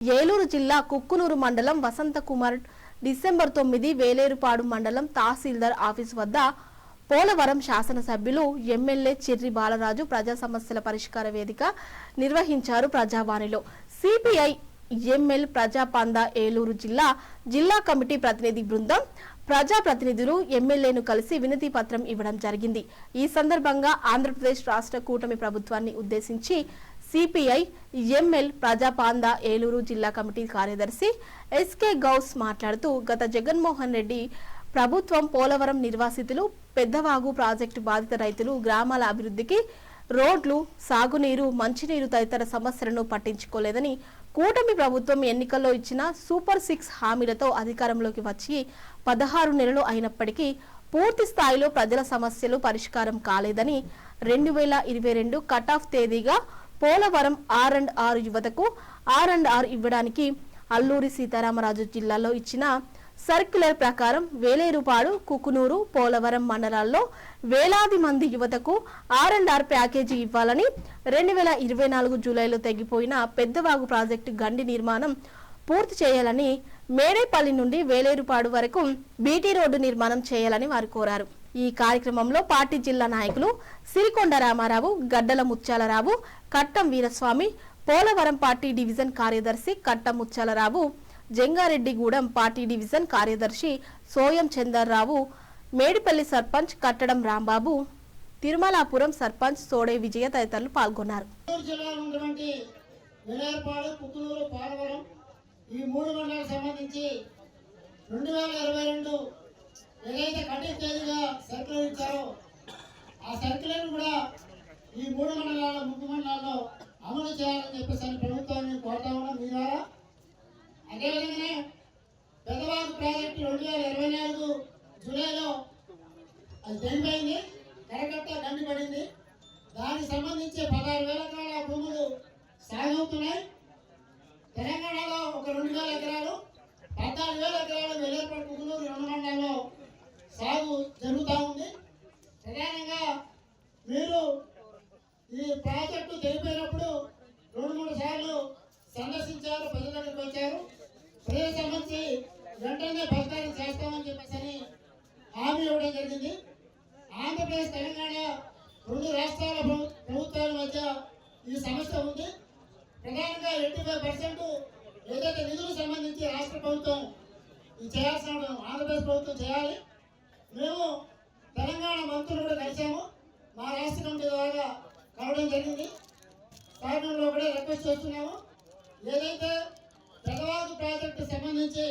ఏలూరు జిల్లా కుక్కునూరు మండలం వసంతకుమార్ డిసెంబర్ తొమ్మిది వేలేరుపాడు మండలం తహసీల్దార్ ఆఫీస్ వద్ద పోలవరం శాసనసభ్యులు ఎమ్మెల్యే చిర్రి బాలరాజు ప్రజా సమస్యల పరిష్కార వేదిక నిర్వహించారు ప్రజావాణిలో. సిపిఐ ఎంఎల్ ప్రజాపంద ఏలూరు జిల్లా జిల్లా కమిటీ ప్రతినిధి బృందం ప్రజా ప్రతినిధులు ఎమ్మెల్యేను కలిసి వినతి పత్రం ఇవ్వడం జరిగింది. ఈ సందర్భంగా ఆంధ్రప్రదేశ్ రాష్ట్ర కూటమి ప్రభుత్వాన్ని ఉద్దేశించి సిపిఐ ఎంఎల్ ప్రజాపాంద ఏలూరు జిల్లా కమిటీ కార్యదర్శి ఎస్కే గౌస్ మాట్లాడుతూ గత జగన్మోహన్ రెడ్డి ప్రభుత్వం పోలవరం నిర్వాసితులు పెద్దవాగు ప్రాజెక్టు బాధిత రైతులు గ్రామాల అభివృద్ధికి రోడ్లు సాగునీరు మంచినీరు తదితర సమస్యలను పట్టించుకోలేదని కూటమి ప్రభుత్వం ఎన్నికల్లో ఇచ్చిన సూపర్ సిక్స్ హామీలతో అధికారంలోకి వచ్చి పదహారు నెలలు అయినప్పటికీ పూర్తి స్థాయిలో ప్రజల సమస్యలు పరిష్కారం కాలేదని రెండు వేల ఇరవై రెండు కట్ ఆఫ్ తేదీగా పోలవరం ఆర్ అండ్ ఆర్ యువతకు ఆర్ అండ్ ఆర్ ఇవ్వడానికి అల్లూరి సీతారామరాజు జిల్లాలో ఇచ్చిన సర్క్యులర్ ప్రకారం వేలేరుపాడు కుకునూరు పోలవరం మండలాల్లో వేలాది మంది యువతకు ఆర్ అండ్ ఆర్ ప్యాకేజీ ఇవ్వాలని రెండు వేల ఇరవై నాలుగు జూలైలో తెగిపోయిన పెద్దవాగు ప్రాజెక్టు గండి నిర్మాణం పూర్తి చేయాలని మేడేపల్లి నుండి వేలేరుపాడు వరకు బీటీ రోడ్డు నిర్మాణం చేయాలని వారు కోరారు. ఈ కార్యక్రమంలో పార్టీ జిల్లా నాయకులు సిరికొండ రామారావు గడ్డల ముత్యాలరావు కట్టం వీరస్వామి పోలవరం పార్టీ డివిజన్ కార్యదర్శి కట్టం ముత్యాలరావు జంగారెడ్డిగూడెం పార్టీ డివిజన్ కార్యదర్శి సోయం చందర్రావు మేడిపల్లి సర్పంచ్ కట్టడం రాంబాబు తిరుమలాపురం సర్పంచ్ సోడే విజయ తదితరులు పాల్గొన్నారు. ఈ మూడు మండలాలకు సంబంధించి రెండు వేల ఇరవై రెండు ఏదైతే కఠిన తేదీగా సర్కులర్ ఇచ్చారో ఆ సర్కులర్ కూడా ఈ మూడు మండలాల్లో ముగ్గు మండలాల్లో అమలు చేయాలని చెప్పేసి ప్రభుత్వాన్ని కోరుతా ఉన్నాం. మీ ద్వారా అదేవిధంగానే పెద్దవాగు ప్రాజెక్టు రెండు వేల ఇరవై నాలుగు జూలైలో అది చనిపోయింది. కరకట్ట గండి పడింది. దానికి సంబంధించి పదహారు వేల ఎకరాల భూములు సాగవుతున్నాయి తెలంగాణలో ఒక రెండు వేల ఎకరాలు పద్నాలుగు వేల ఎకరాలు వెల్లేపల్లి కుదులూరు రెండు మండలాల్లో సాగు జరుగుతూ ఉంది. ప్రధానంగా మీరు ఈ ప్రాజెక్టు తెలిపినప్పుడు రెండు మూడు సార్లు సందర్శించారు ప్రజల దగ్గరికి వచ్చారు. ప్రజల సంబంధించి వెంటనే పరిష్కారం చేస్తామని చెప్పేసి హామీ ఇవ్వడం జరిగింది. ఆంధ్రప్రదేశ్ తెలంగాణ రెండు రాష్ట్రాల ప్రభుత్వాల మధ్య ఈ సమస్య ఉంది. ప్రధానంగా ఎయిటీ ఫైవ్ పర్సెంట్ ఏదైతే నిధులకు సంబంధించి రాష్ట్ర ప్రభుత్వం చేయాల్సిన ఆంధ్రప్రదేశ్ ప్రభుత్వం చేయాలి. మేము తెలంగాణ మంత్రులు కూడా కలిసాము. మా రాష్ట్ర కమిటీ ద్వారా కలవడం జరిగింది. పార్లమెంట్లో కూడా రిక్వెస్ట్ చేస్తున్నాము. ఏదైతే తెల్లవారు ప్రాజెక్టు సంబంధించి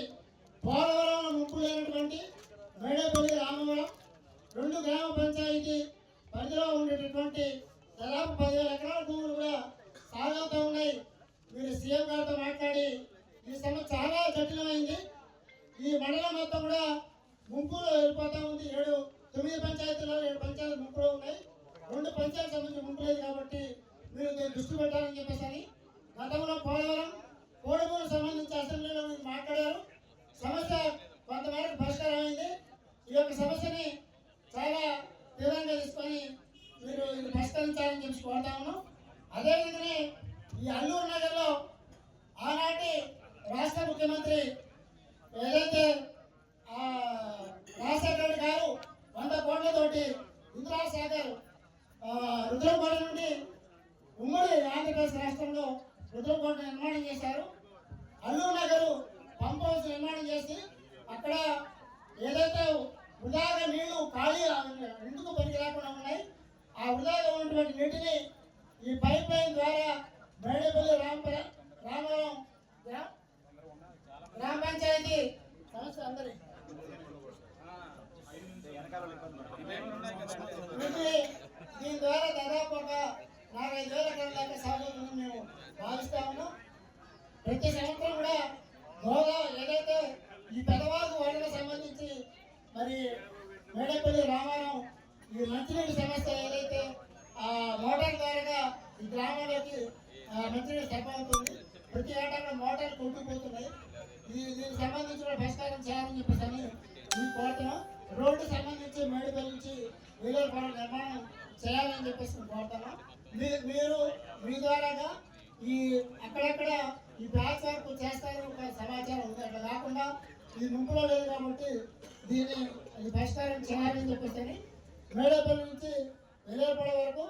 పోలవరం ముంపు లేనటువంటి మేడేపల్లి రామవరం రెండు గ్రామ పంచాయతీ పరిధిలో ఉండేటటువంటి దాదాపు పదివేల ఎకరాల భూములు కూడా సాగవుతూ ఉన్నాయి. మీరు సీఎం గారితో మాట్లాడి ఈ సమస్య చాలా జటిలమైంది. ఈ మండలం మొత్తం కూడా ముంపులో వెళ్ళిపోతా ఉంది. ఏడు తొమ్మిది పంచాయతీలలో ఏడు పంచాయతీలు ముంపులో ఉన్నాయి. రెండు పంచాయతీ సంబంధించి ముంపు లేదు కాబట్టి మీరు దీన్ని దృష్టి పెట్టాలని చెప్పేసి గతంలో పోలవరం కోడుమూరు సంబంధించి అసెంబ్లీలో మీరు మాట్లాడారు. సమస్య కొంతమేరకు పరిష్కారం అయింది ఈ యొక్క సమస్యని చాలా తీవ్రంగా తీసుకొని మీరు ఇది పరిష్కరించాలని చెప్పి కోరుతా ఉన్నాం. అదేవిధంగానే ఈ అల్లూరు నగర్లో ఆనాటి రాష్ట్ర ముఖ్యమంత్రి ఏదైతే ఇందిరా సాగర్ ఆ, నుండి ఉమ్మడి ఆంధ్రప్రదేశ్ రాష్ట్రంలో రుద్రకోట నిర్మాణం చేశారు. అల్లూరు నగరు పంప్ హౌస్ నిర్మాణం చేసి అక్కడ ఏదైతే వృధాగా నీళ్ళు ఖాళీ ఎందుకు పనికి రాకుండా ఉన్నాయి ఆ వృధాగా ఉన్నటువంటి నీటిని ఈ పైప్ లైన్ ద్వారా మేడపల్లి రామపుర రామవరం గ్రా- గ్రామ పంచాయతీ సమస్య అందరి వీటిని దీని ద్వారా దాదాపు ఒక నాలుగైదు వేల ఎకరాల దాకా సాగు అవుతుందని మేము భావిస్తా ఉన్నాం ప్రతి సంవత్సరం కూడా గోదా ఏదైతే ఈ పెదవాగు వాళ్ళకి సంబంధించి మరి మేడపల్లి రామారావు ఈ మంచినీటి సమస్య ఏదైతే ఆ మోటార్ ద్వారా ఈ గ్రామంలోకి మంచినీటి మంచినీరు అవుతుంది ప్రతి ఏటా మోటార్లు కొట్టుకుపోతున్నాయి ఈ దీనికి సంబంధించి కూడా పరిష్కారం చేయాలని చెప్పేసి అని మేము కోరుతున్నాం. రోడ్డు సంబంధించి మేడపల్లి నుంచి వీలర్ పనుల నిర్మాణం చేయాలని చెప్పేసి మేము కోరుతున్నాం మీరు మీ ద్వారాగా ఈ అక్కడక్కడ ఈ బ్యాచ్ వరకు చేస్తారని ఒక సమాచారం ఉంది. అట్లా కాకుండా ఇది ముంపులో లేదు కాబట్టి దీన్ని ఇది పరిష్కారం చేయాలని చెప్పేసి మేడపల్లి నుంచి వెళ్ళేపల్లి వరకు